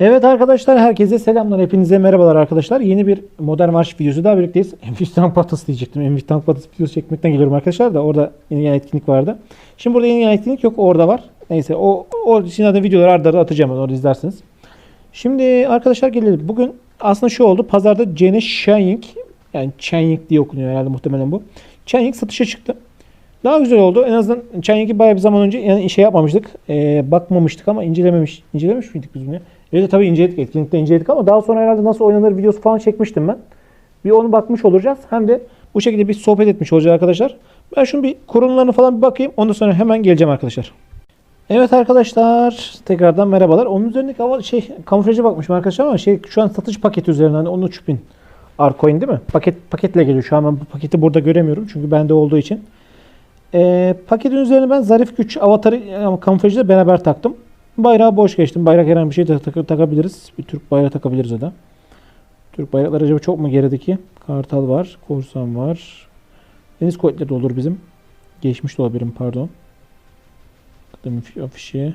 Evet arkadaşlar herkese selamlar. Hepinize merhabalar arkadaşlar. Yeni bir Modern Marş videosu daha birlikteyiz. Enfiş Tank Patası diyecektim. Enfiş Tank Patası videosu çekmekten geliyorum arkadaşlar da orada yeni gelen etkinlik vardı. Şimdi burada yeni gelen etkinlik yok. Orada var. Neyse o, o için de videoları arda arda atacağım. ben, Orada izlersiniz. Şimdi arkadaşlar gelelim. Bugün aslında şu oldu. Pazarda Cene Shenying yani Shenying diye okunuyor herhalde muhtemelen bu. Shenying satışa çıktı. Daha güzel oldu. En azından Shenying'i bayağı bir zaman önce yani şey yapmamıştık. Ee, bakmamıştık ama incelememiş. İncelemiş miydik biz bunu? ya? Evet tabii inceledik. Etkinlikte inceledik ama daha sonra herhalde nasıl oynanır videosu falan çekmiştim ben. Bir onu bakmış olacağız. Hem de bu şekilde bir sohbet etmiş olacağız arkadaşlar. Ben şunu bir kurumlarına falan bir bakayım. Ondan sonra hemen geleceğim arkadaşlar. Evet arkadaşlar tekrardan merhabalar. Onun üzerindeki hava şey kamuflaja bakmışım arkadaşlar ama şey şu an satış paketi üzerinden hani 13 bin Arcoin değil mi? Paket paketle geliyor. Şu an ben bu paketi burada göremiyorum çünkü bende olduğu için. Ee, paketin üzerine ben zarif güç avatarı yani kamuflajı da beraber taktım. Bayrağı boş geçtim. Bayrak herhangi bir şey de tak- takabiliriz. Bir Türk bayrağı takabiliriz o da. Türk bayrakları acaba çok mu gerideki? Kartal var. Korsan var. Deniz kuvvetleri de olur bizim. Geçmiş de olabilirim pardon. Kadın afişi.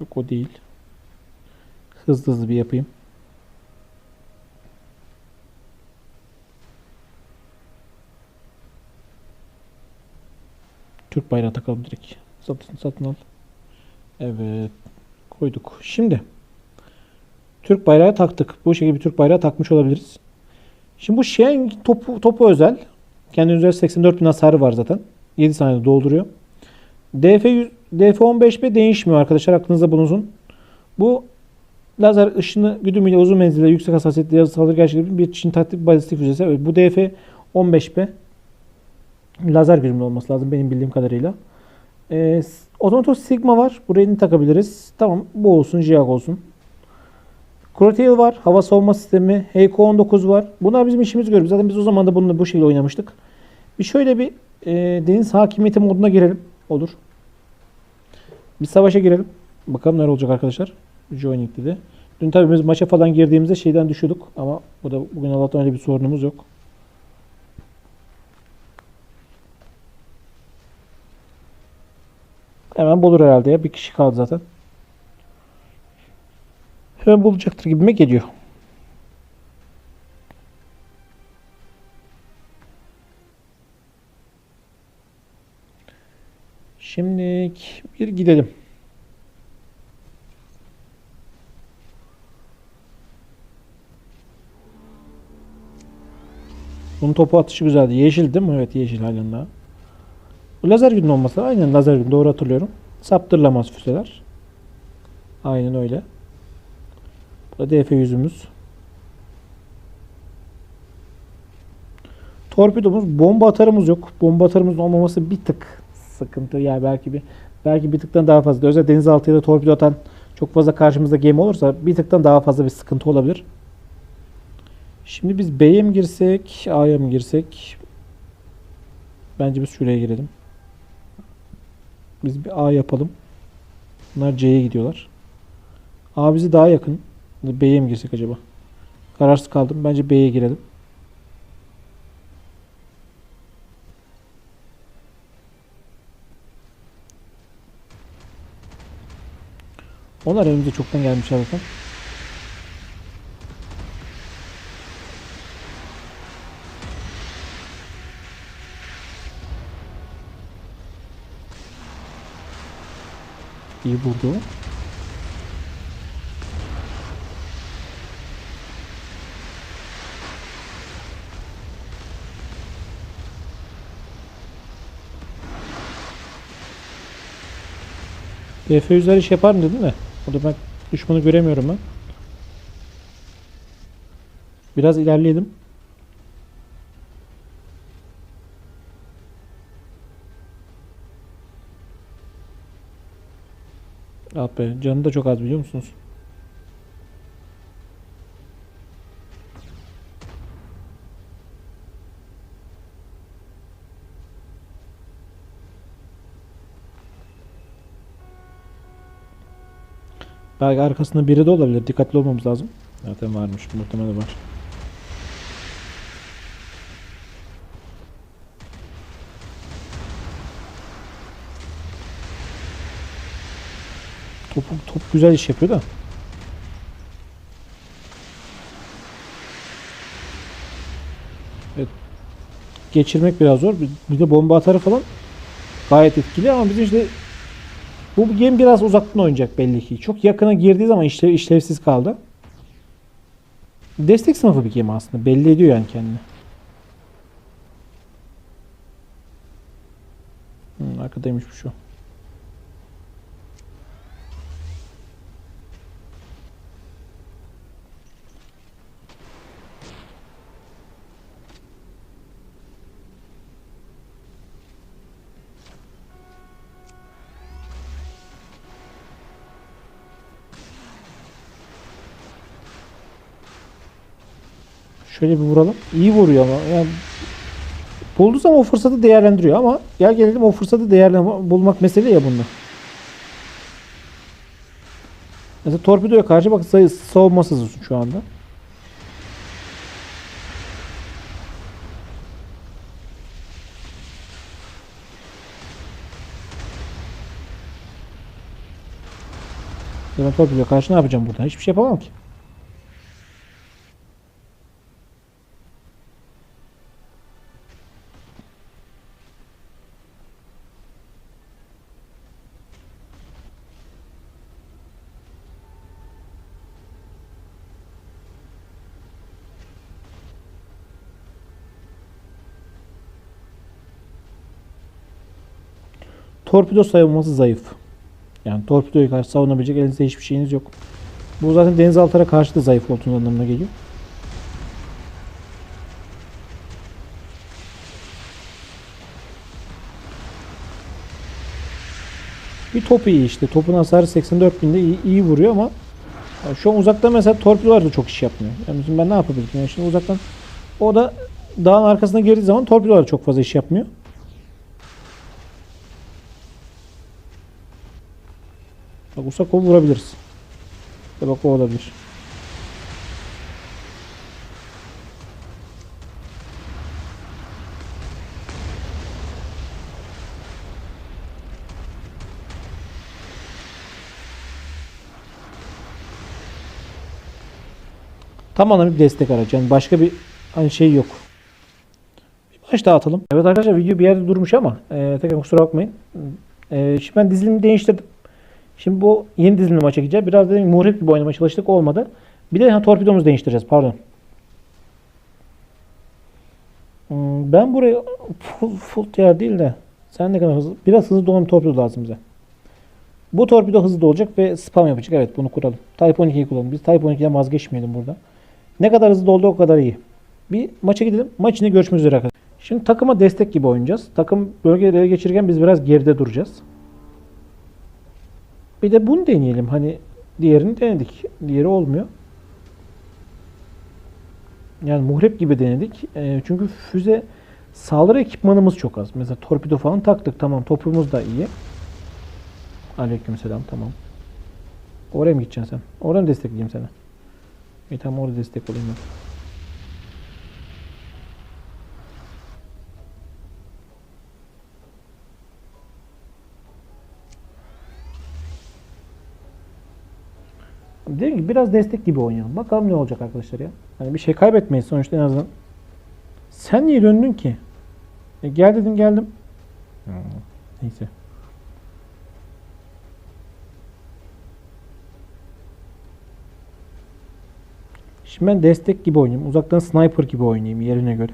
Yok o değil. Hızlı hızlı bir yapayım. Türk bayrağı takalım direkt. Satın, satın al. Evet. Koyduk. Şimdi Türk bayrağı taktık. Bu şekilde bir Türk bayrağı takmış olabiliriz. Şimdi bu Şeng topu, topu özel. Kendi üzerinde 84 bin hasarı var zaten. 7 saniyede dolduruyor. DF, 100 DF15B değişmiyor arkadaşlar. Aklınızda bulunsun. Bu lazer ışını güdümüyle uzun menzilde yüksek hassasiyetli yazı saldırı gerçekleştiren bir Çin taktik balistik füzesi. Evet, bu DF15B lazer güdümlü olması lazım benim bildiğim kadarıyla. Ee, Otomatik Sigma var. Buraya takabiliriz? Tamam bu olsun. Jiyak olsun. Crotail var. Hava savunma sistemi. Heiko 19 var. Bunlar bizim işimizi görüyor. Zaten biz o zaman da bununla bu şekilde oynamıştık. Bir şöyle bir e, deniz hakimiyeti moduna girelim. Olur. Bir savaşa girelim. Bakalım neler olacak arkadaşlar. Joining dedi. Dün tabii biz maça falan girdiğimizde şeyden düşüyorduk. Ama bu da bugün Allah'tan öyle bir sorunumuz yok. Hemen bulur herhalde ya. Bir kişi kaldı zaten. Hemen bulacaktır gibime geliyor. Şimdi bir gidelim. Bunun topu atışı güzeldi. Yeşil değil mi? Evet yeşil halen daha. Lazer günü olması aynen lazer günü doğru hatırlıyorum. Saptırılamaz füzeler. Aynen öyle. Bu da DF yüzümüz. Torpidomuz, bomba atarımız yok. Bomba atarımızın olmaması bir tık sıkıntı. Yani belki bir belki bir tıktan daha fazla. Özellikle denizaltı ya da torpido atan çok fazla karşımızda gemi olursa bir tıktan daha fazla bir sıkıntı olabilir. Şimdi biz B'ye mi girsek, A'ya mı girsek? Bence biz şuraya girelim. Biz bir A yapalım. Bunlar C'ye gidiyorlar. A bizi daha yakın. B'ye mi girsek acaba? Kararsız kaldım. Bence B'ye girelim. Onlar önümüze çoktan gelmişler zaten. İyi vurdu. DF100'ler iş yapar mı dedin de. O da ben düşmanı göremiyorum ben. Biraz ilerleyelim. Ah be canı da çok az biliyor musunuz? Belki arkasında biri de olabilir. Dikkatli olmamız lazım. Zaten varmış. Muhtemelen var. Topu, top güzel iş yapıyor da. Evet. Geçirmek biraz zor. Bir de bomba atarı falan gayet etkili ama bizim işte bu game biraz uzaktan oynayacak belli ki. Çok yakına girdiği zaman işlev, işlevsiz kaldı. Destek sınıfı bir game aslında. Belli ediyor yani kendini. Hmm, arkadaymış bu şu. Şöyle bir vuralım. İyi vuruyor ama yani bulduğu zaman o fırsatı değerlendiriyor ama gel gelelim o fırsatı değerlen bulmak mesele ya bunda. Mesela torpidoya karşı bak sayı savunmasız şu anda. Ben torpidoya karşı ne yapacağım burada? Hiçbir şey yapamam ki. Torpido savunması zayıf. Yani torpidoyu karşı savunabilecek elinizde hiçbir şeyiniz yok. Bu zaten denizaltılara karşı da zayıf olduğunuz anlamına geliyor. Bir top iyi işte. Topun hasarı 84 binde iyi, iyi vuruyor ama şu an uzakta mesela torpidolar da çok iş yapmıyor. Yani ben ne yapabilirim? Yani şimdi uzaktan o da dağın arkasına girdiği zaman torpidolar çok fazla iş yapmıyor. Bak Usako vurabiliriz. Ya bak o olabilir. Tamamen bir destek aracı. Yani başka bir hani şey yok. Bir baş daha atalım. Evet arkadaşlar video bir yerde durmuş ama e, tekrar kusura bakmayın. E, şimdi ben dizilimi değiştirdim. Şimdi bu yeni dizilimli maça gideceğiz. Biraz da muhrip gibi oynamaya çalıştık. Olmadı. Bir de ha, torpidomuzu değiştireceğiz. Pardon. Hmm, Ben buraya full, full yer değil de sen ne kadar hızlı biraz hızlı dolan torpido lazım bize. Bu torpido hızlı olacak ve spam yapacak. Evet bunu kuralım. Type 12'yi kullanalım. Biz Type 12'den vazgeçmeyelim burada. Ne kadar hızlı doldu o kadar iyi. Bir maça gidelim. Maç içinde görüşmek üzere arkadaşlar. Şimdi takıma destek gibi oynayacağız. Takım bölgeleri ele geçirirken biz biraz geride duracağız. Bir de bunu deneyelim. Hani diğerini denedik. Diğeri olmuyor. Yani muhrep gibi denedik. Ee, çünkü füze saldırı ekipmanımız çok az. Mesela torpido falan taktık. Tamam topumuz da iyi. Aleykümselam tamam. Oraya mı gideceksin sen? Oraya mı destekleyeyim seni? İyi tamam orada destek olayım ben. Dediğim gibi biraz destek gibi oynayalım. Bakalım ne olacak arkadaşlar ya. Hani bir şey kaybetmeyiz sonuçta en azından. Sen niye döndün ki? E gel dedim geldim. Hmm, Neyse. Şimdi ben destek gibi oynayayım. Uzaktan sniper gibi oynayayım yerine göre.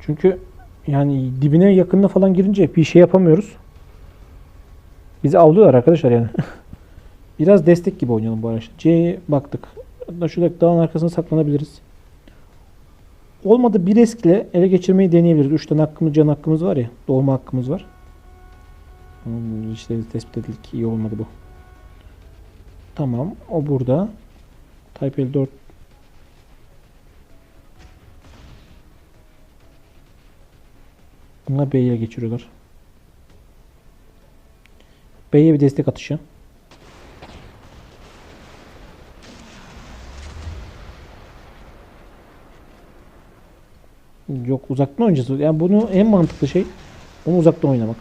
Çünkü yani dibine yakınına falan girince bir şey yapamıyoruz. Bizi avlıyorlar arkadaşlar yani. Biraz destek gibi oynayalım bu araçta. C'ye baktık. Hatta şuradaki dağın arkasına saklanabiliriz. Olmadı bir riskle ele geçirmeyi deneyebiliriz. 3 tane hakkımız, can hakkımız var ya. Doğma hakkımız var. İşte tespit edildik. İyi olmadı bu. Tamam. O burada. Type 54 Bunlar B'ye geçiriyorlar. B'ye bir destek atışı. Yok uzaktan oynayacağız. Yani bunu en mantıklı şey onu uzaktan oynamak.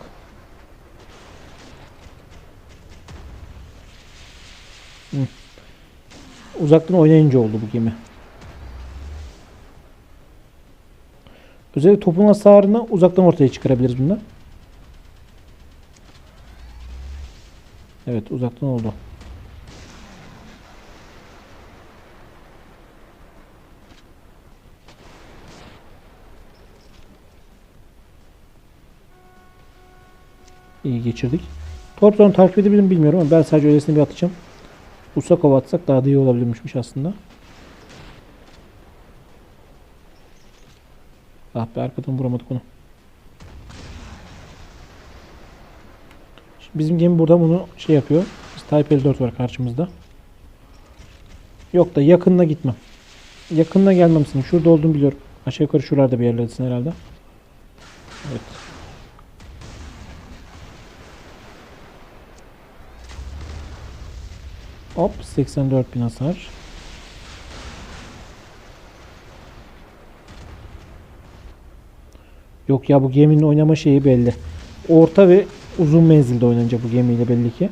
Hı. Uzaktan oynayınca oldu bu gemi. Özellikle topun hasarını uzaktan ortaya çıkarabiliriz bunda. Evet uzaktan oldu. Geçirdik. Torpidonu takip edebilir mi bilmiyorum ama ben sadece öylesine bir atacağım. Usakova atsak daha da iyi olabilirmişmiş aslında. Ah be arkadan vuramadık onu. Şimdi bizim gemi burada bunu şey yapıyor. Biz Type 54 var karşımızda. Yok da yakınına gitmem. Yakınına gelmemişsin. Şurada olduğunu biliyorum. Aşağı yukarı şuralarda bir yerlerdesin herhalde. Evet. Hop 84 bin hasar. Yok ya bu geminin oynama şeyi belli. Orta ve uzun menzilde oynanacak bu gemiyle belli ki.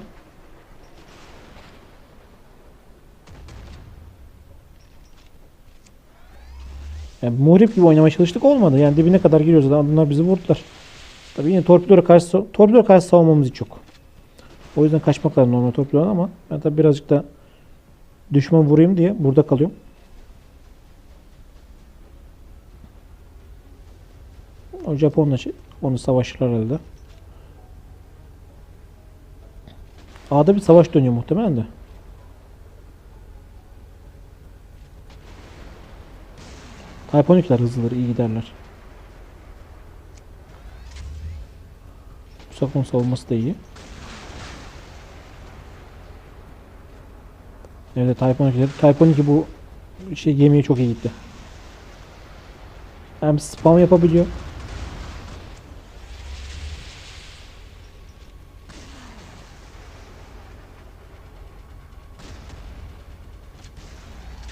Yani muhrip gibi oynamaya çalıştık olmadı. Yani dibine kadar giriyoruz bunlar bizi vurdular. Tabii yine torpidora karşı torpidora karşı savunmamız hiç yok. O yüzden kaçmak lazım normal torpidodan ama ben tabii birazcık da düşman vurayım diye burada kalıyorum. O Japonla onu savaşırlar herhalde. A'da bir savaş dönüyor muhtemelen de. Type 12'ler hızlıdır, iyi giderler. Sakon savunması da iyi. Evet Type 12'ler. Type 12 bu şey gemiye çok iyi gitti. Hem spam yapabiliyor.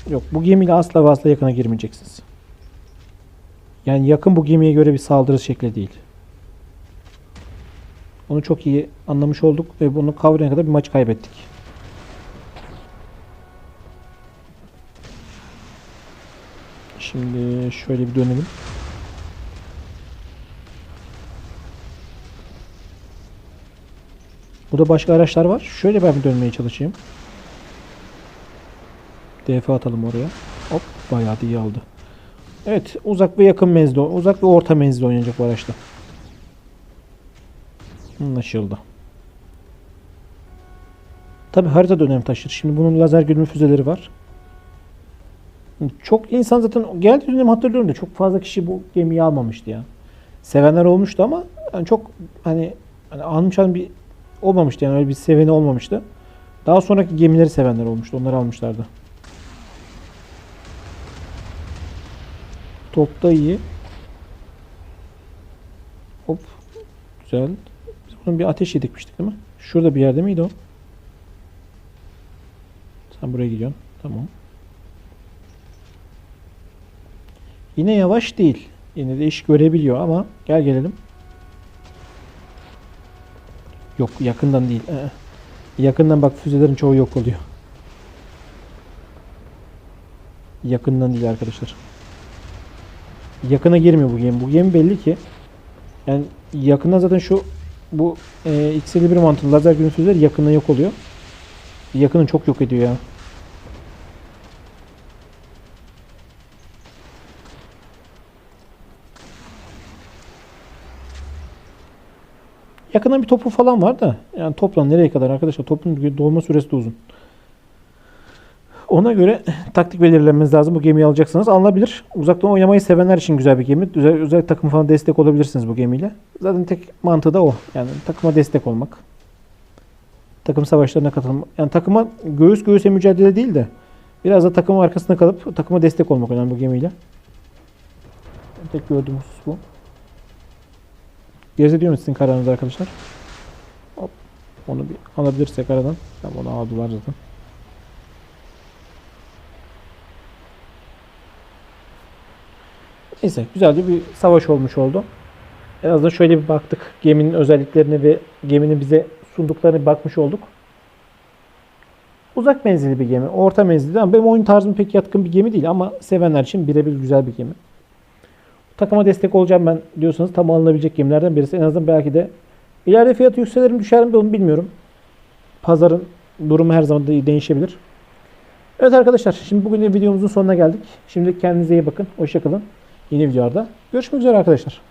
Yok bu gemiyle asla ve asla yakına girmeyeceksiniz. Yani yakın bu gemiye göre bir saldırı şekli değil. Onu çok iyi anlamış olduk ve bunu kavrayana kadar bir maç kaybettik. Şimdi şöyle bir dönelim. Burada başka araçlar var. Şöyle ben bir dönmeye çalışayım. DF atalım oraya. Hop bayağı iyi aldı. Evet uzak ve yakın menzilde, uzak ve orta menzilde oynayacak bu araçta. Anlaşıldı. Tabi harita da önem taşır. Şimdi bunun lazer güdümlü füzeleri var. Çok insan zaten geldi dönem hatırlıyorum da çok fazla kişi bu gemiyi almamıştı ya. Sevenler olmuştu ama yani çok hani, hani almış olan bir olmamıştı yani öyle bir seveni olmamıştı. Daha sonraki gemileri sevenler olmuştu. Onları almışlardı. Topta iyi. Hop. Güzel. Biz bunun bir ateş yedikmiştik değil mi? Şurada bir yerde miydi o? Sen buraya gidiyorsun. Tamam. Yine yavaş değil. Yine de iş görebiliyor ama gel gelelim. Yok yakından değil. Ee, yakından bak füzelerin çoğu yok oluyor. Yakından değil arkadaşlar. Yakına girmiyor bu gemi. Bu gemi belli ki yani yakından zaten şu bu e, X51 mantılı lazer güdümlü füzeler yakından yok oluyor. Yakını çok yok ediyor ya. Yakından bir topu falan var da yani toplam nereye kadar arkadaşlar topun dolma süresi de uzun. Ona göre taktik belirlemeniz lazım. Bu gemiyi alacaksanız alınabilir. Uzaktan oynamayı sevenler için güzel bir gemi. Özel, özel takım falan destek olabilirsiniz bu gemiyle. Zaten tek mantığı da o. Yani takıma destek olmak. Takım savaşlarına katılmak. Yani takıma göğüs göğüse mücadele değil de biraz da takımın arkasında kalıp takıma destek olmak önemli bu gemiyle. Tek gördüğüm husus bu. Gerisi diyor sizin kararınız arkadaşlar? Hop. Onu bir alabilirsek aradan. Tamam onu aldılar zaten. Neyse güzelce bir savaş olmuş oldu. En azından şöyle bir baktık. Geminin özelliklerine ve geminin bize sunduklarına bir bakmış olduk. Uzak menzilli bir gemi. Orta menzilli ama benim oyun tarzım pek yatkın bir gemi değil ama sevenler için birebir güzel bir gemi. Takıma destek olacağım ben diyorsanız tam alınabilecek gemilerden birisi. En azından belki de ileride fiyatı yükselir mi düşer mi onu bilmiyorum. Pazarın durumu her zaman değişebilir. Evet arkadaşlar şimdi bugün de videomuzun sonuna geldik. Şimdi kendinize iyi bakın. Hoşçakalın. Yeni videolarda görüşmek üzere arkadaşlar.